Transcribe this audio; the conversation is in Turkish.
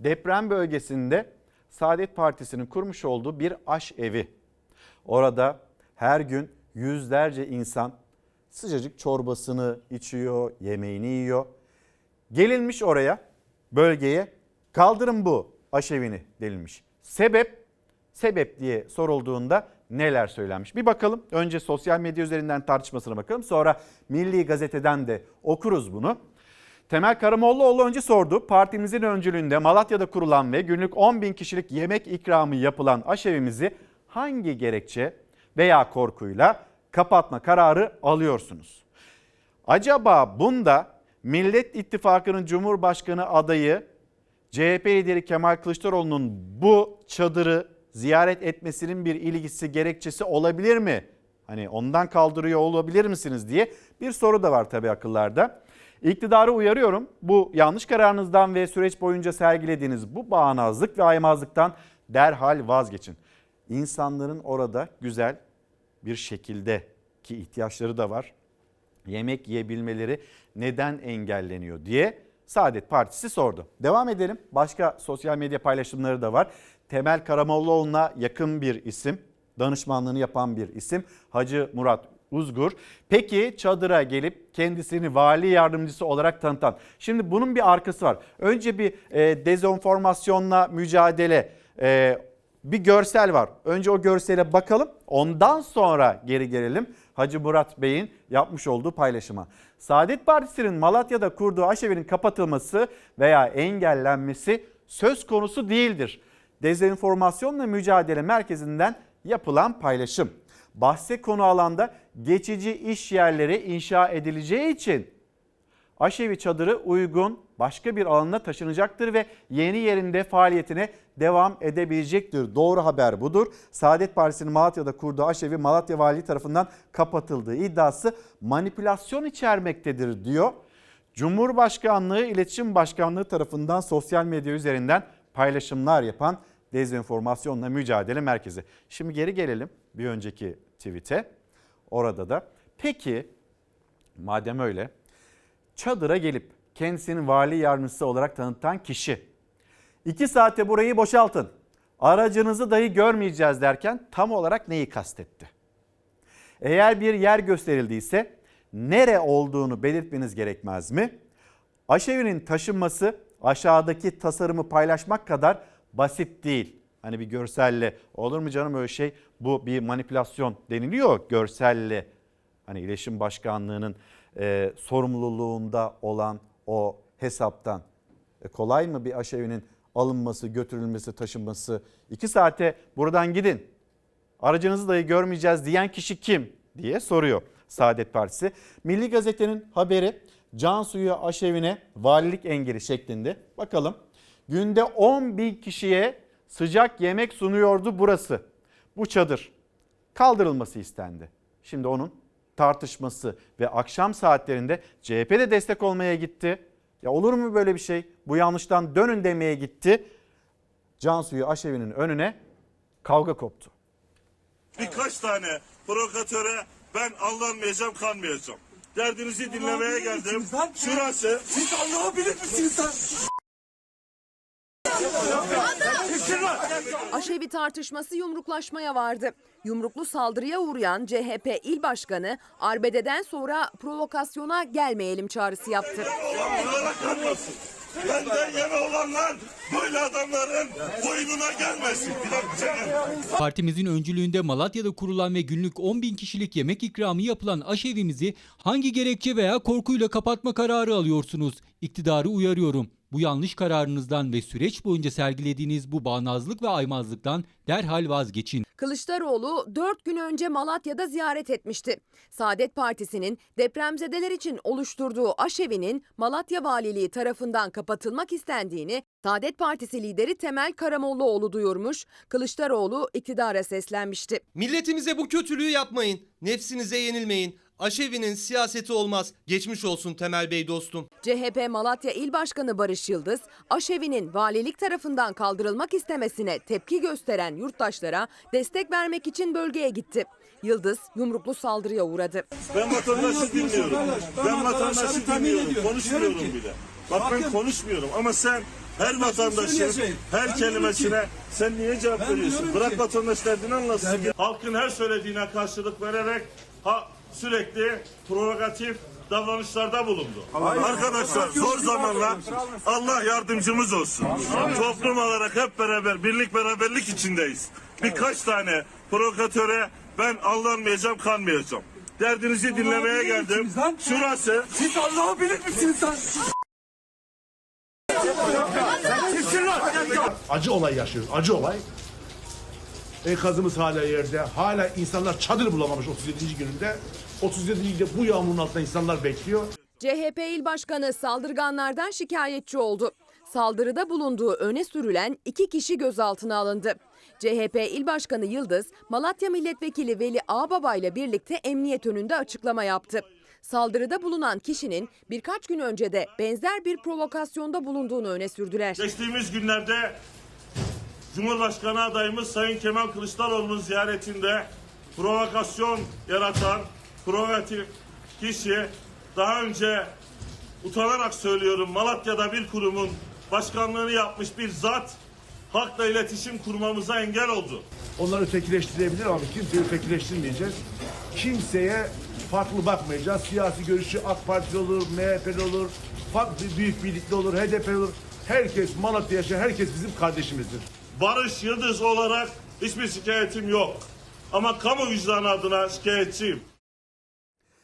deprem bölgesinde Saadet Partisi'nin kurmuş olduğu bir aş evi. Orada her gün yüzlerce insan sıcacık çorbasını içiyor, yemeğini yiyor. Gelinmiş oraya, bölgeye kaldırın bu aşevini denilmiş. Sebep, sebep diye sorulduğunda neler söylenmiş? Bir bakalım. Önce sosyal medya üzerinden tartışmasına bakalım. Sonra Milli Gazete'den de okuruz bunu. Temel Karamollaoğlu önce sordu. Partimizin öncülüğünde Malatya'da kurulan ve günlük 10 bin kişilik yemek ikramı yapılan aşevimizi hangi gerekçe veya korkuyla kapatma kararı alıyorsunuz? Acaba bunda Millet İttifakı'nın Cumhurbaşkanı adayı CHP lideri Kemal Kılıçdaroğlu'nun bu çadırı ziyaret etmesinin bir ilgisi gerekçesi olabilir mi? Hani ondan kaldırıyor olabilir misiniz diye bir soru da var tabii akıllarda. İktidarı uyarıyorum. Bu yanlış kararınızdan ve süreç boyunca sergilediğiniz bu bağnazlık ve aymazlıktan derhal vazgeçin. İnsanların orada güzel bir şekilde ki ihtiyaçları da var. Yemek yiyebilmeleri neden engelleniyor diye Saadet Partisi sordu. Devam edelim. Başka sosyal medya paylaşımları da var. Temel Karamollaoğlu'na yakın bir isim, danışmanlığını yapan bir isim Hacı Murat Uzgur. Peki çadıra gelip kendisini vali yardımcısı olarak tanıtan. Şimdi bunun bir arkası var. Önce bir e, dezenformasyonla mücadele e, bir görsel var. Önce o görsele bakalım. Ondan sonra geri gelelim. Hacı Murat Bey'in yapmış olduğu paylaşıma. Saadet Partisi'nin Malatya'da kurduğu aşevinin kapatılması veya engellenmesi söz konusu değildir. Dezenformasyonla mücadele merkezinden yapılan paylaşım. Bahse konu alanda geçici iş yerleri inşa edileceği için aşevi çadırı uygun başka bir alana taşınacaktır ve yeni yerinde faaliyetine devam edebilecektir. Doğru haber budur. Saadet Partisi'nin Malatya'da kurduğu aşevi Malatya Valiliği tarafından kapatıldığı iddiası manipülasyon içermektedir diyor. Cumhurbaşkanlığı İletişim Başkanlığı tarafından sosyal medya üzerinden paylaşımlar yapan Dezenformasyonla Mücadele Merkezi. Şimdi geri gelelim bir önceki tweet'e. Orada da peki madem öyle çadıra gelip kendisini vali yardımcısı olarak tanıtan kişi 2 saate burayı boşaltın aracınızı dahi görmeyeceğiz derken tam olarak neyi kastetti? Eğer bir yer gösterildiyse nere olduğunu belirtmeniz gerekmez mi? Aşevinin taşınması aşağıdaki tasarımı paylaşmak kadar basit değil. Hani bir görselle olur mu canım öyle şey bu bir manipülasyon deniliyor görselle. Hani iletişim başkanlığının e, sorumluluğunda olan o hesaptan. E, kolay mı bir aşevinin alınması, götürülmesi, taşınması? İki saate buradan gidin. Aracınızı dahi görmeyeceğiz diyen kişi kim diye soruyor Saadet Partisi. Milli Gazete'nin haberi can suyu aşevine valilik engeli şeklinde. Bakalım günde 10 bin kişiye sıcak yemek sunuyordu burası. Bu çadır kaldırılması istendi. Şimdi onun tartışması ve akşam saatlerinde CHP de destek olmaya gitti. Ya olur mu böyle bir şey? Bu yanlıştan dönün demeye gitti. Cansu'yu aşevinin önüne kavga koptu. Birkaç tane provokatöre ben aldanmayacağım, kanmayacağım. Derdinizi dinlemeye geldim. Şurası Siz anlayabilir misiniz lan? Aşevi tartışması yumruklaşmaya vardı. Yumruklu saldırıya uğrayan CHP il başkanı arbededen sonra provokasyona gelmeyelim çağrısı yaptı. Benden yana olanlar böyle adamların boynuna gelmesin. Partimizin öncülüğünde Malatya'da kurulan ve günlük 10 bin kişilik yemek ikramı yapılan aşevimizi hangi gerekçe veya korkuyla kapatma kararı alıyorsunuz? İktidarı uyarıyorum. Bu yanlış kararınızdan ve süreç boyunca sergilediğiniz bu bağnazlık ve aymazlıktan derhal vazgeçin. Kılıçdaroğlu 4 gün önce Malatya'da ziyaret etmişti. Saadet Partisi'nin depremzedeler için oluşturduğu aşevinin Malatya Valiliği tarafından kapatılmak istendiğini Saadet Partisi lideri Temel Karamollaoğlu duyurmuş. Kılıçdaroğlu iktidara seslenmişti. Milletimize bu kötülüğü yapmayın. Nefsinize yenilmeyin. Aşevi'nin siyaseti olmaz. Geçmiş olsun Temel Bey dostum. CHP Malatya İl Başkanı Barış Yıldız, aşevinin valilik tarafından kaldırılmak istemesine tepki gösteren yurttaşlara destek vermek için bölgeye gitti. Yıldız yumruklu saldırıya uğradı. Ben vatandaşı dinliyorum. Ben vatandaşı dinliyorum. Konuşmuyorum bile. Bak ben konuşmuyorum ama sen Her vatandaşın her Ben kelimesine sen niye cevap veriyorsun? Bırak ki- vatandaş derdini anlatsın. ya. Halkın her söylediğine karşılık vererek ha, sürekli provokatif davranışlarda bulundu. Arkadaşlar zor zamanlar Allah yardımcımız olsun. Toplum olarak hep beraber birlik beraberlik içindeyiz. Birkaç tane provokatöre ben aldanmayacağım kanmayacağım. Derdinizi dinlemeye bilir geldim. Şurası Siz Allah'ı bilir misiniz lan? acı olay yaşıyoruz. Acı olay. Enkazımız hala yerde. Hala insanlar çadır bulamamış 37. gününde. 37. günde bu yağmurun altında insanlar bekliyor. CHP İl Başkanı saldırganlardan şikayetçi oldu. Saldırıda bulunduğu öne sürülen iki kişi gözaltına alındı. CHP İl Başkanı Yıldız, Malatya Milletvekili Veli Ağbaba ile birlikte emniyet önünde açıklama yaptı. Saldırıda bulunan kişinin birkaç gün önce de benzer bir provokasyonda bulunduğunu öne sürdüler. Geçtiğimiz günlerde Cumhurbaşkanı adayımız Sayın Kemal Kılıçdaroğlu'nun ziyaretinde provokasyon yaratan provokatif kişi daha önce utanarak söylüyorum Malatya'da bir kurumun başkanlığını yapmış bir zat halkla iletişim kurmamıza engel oldu. Onları ötekileştirebilir ama kimseyi ötekileştirmeyeceğiz. Kimseye farklı bakmayacağız. Siyasi görüşü AK Parti olur, MHP'li olur, farklı büyük birlikte olur, HDP olur. Herkes Malatya yaşayan herkes bizim kardeşimizdir. Barış Yıldız olarak hiçbir şikayetim yok. Ama kamu vicdanı adına şikayetçiyim.